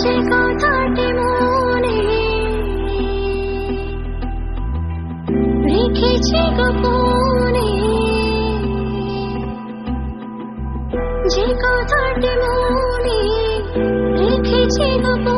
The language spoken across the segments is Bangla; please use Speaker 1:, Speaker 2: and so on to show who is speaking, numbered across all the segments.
Speaker 1: যে কথাটি মনে রেখেছি গোপনে যে কথাটি মনে রেখেছি গোপনে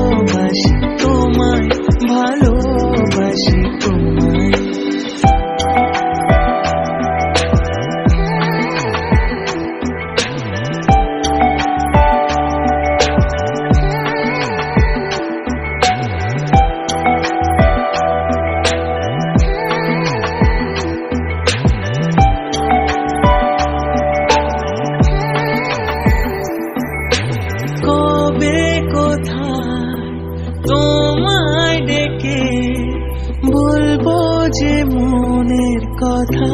Speaker 2: তোমায় বলব যে মনের কথা।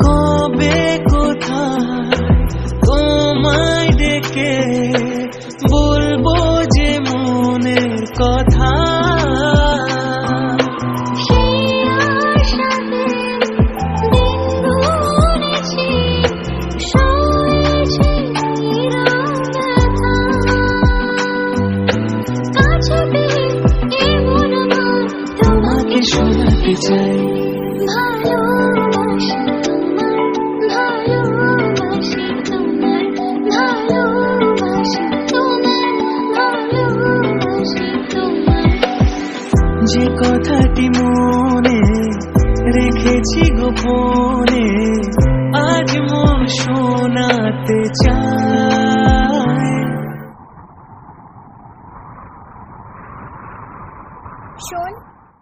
Speaker 2: কবে কোথায় তোমায় ডেকে বলব
Speaker 1: তোমায়
Speaker 2: যে কথাটি মনে রেখেছি গোপনে আজ মন শোনাতে চায়।
Speaker 1: শোন